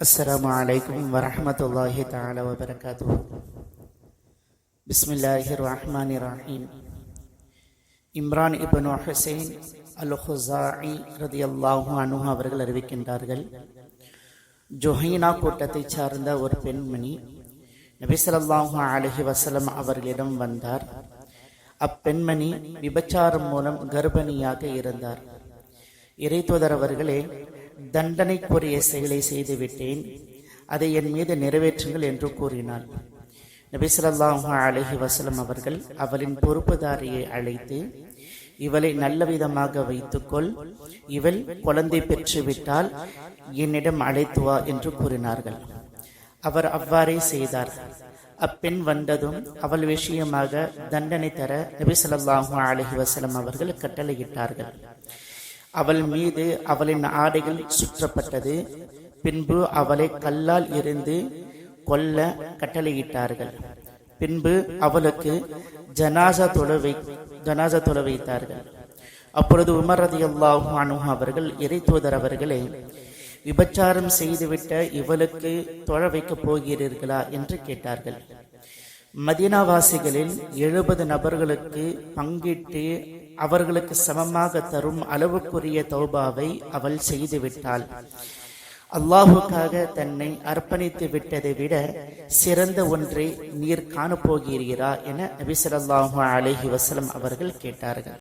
السلام عليكم ورحمة الله تعالى وبركاته بسم الله الرحمن الرحيم இம்ரான் இப்னு ஹுசைன் அல் ஹுசாஇ ரதியல்லாஹு அன்ஹு அவர்கள் அறிவிக்கின்றார்கள் ஜொஹைனா கூட்டத்தைச் சார்ந்த ஒரு பெண்மணி நபி ஸல்லல்லாஹு அலைஹி வஸல்லம் அவர்களிடம் வந்தார் அப்பெண்மணி விபச்சாரம் மூலம் கர்ப்பிணியாக இருந்தார் இறைத்துவதர் அவர்களே தண்டனைக்குரிய செயலை செய்துவிட்டேன். அதை என் மீது நிறைவேற்றுங்கள் என்று கூறினாள். நபி ஸல்லல்லாஹு வசலம் அவர்கள் அவளின் பொறுப்புதாரியை அழைத்து இவளை நல்ல விதமாக வைத்துக்கொள். இவள் குழந்தை பெற்றுவிட்டால் என்னிடம் அழைத்து வா என்று கூறினார்கள். அவர் அவ்வாறே செய்தார். அப்பெண் வந்ததும் அவள் விஷயமாக தண்டனை தர நபி ஸல்லல்லாஹு அலைஹி அவர்கள் கட்டளையிட்டார்கள். அவள் மீது அவளின் ஆடைகள் சுற்றப்பட்டது. பின்பு அவளை கல்லால் இருந்து கொல்ல கட்டளையிட்டார்கள். பின்பு அவளுக்கு ஜனாசா தொலை ஜனாசா தொலை வைத்தார்கள். அப்பொழுது உமர் ரதியல்லாஹு அன்ஹு அவர்கள் தூதர் அவர்களே விபச்சாரம் செய்துவிட்ட இவளுக்கு தொழ வைக்கப் போகிறீர்களா என்று கேட்டார்கள். மதீனாவாசிகளில் எழுபது நபர்களுக்கு பங்கிட்டு அவர்களுக்கு சமமாக தரும் அளவுக்குரிய தௌபாவை அவள் செய்துவிட்டாள். அல்லாஹுக்காக தன்னை அர்ப்பணித்து விட்டதை விட சிறந்த ஒன்றை நீர் காணப்போகிறீரா என நபி ஸல்லல்லாஹு அலைஹி அவர்கள் கேட்டார்கள்.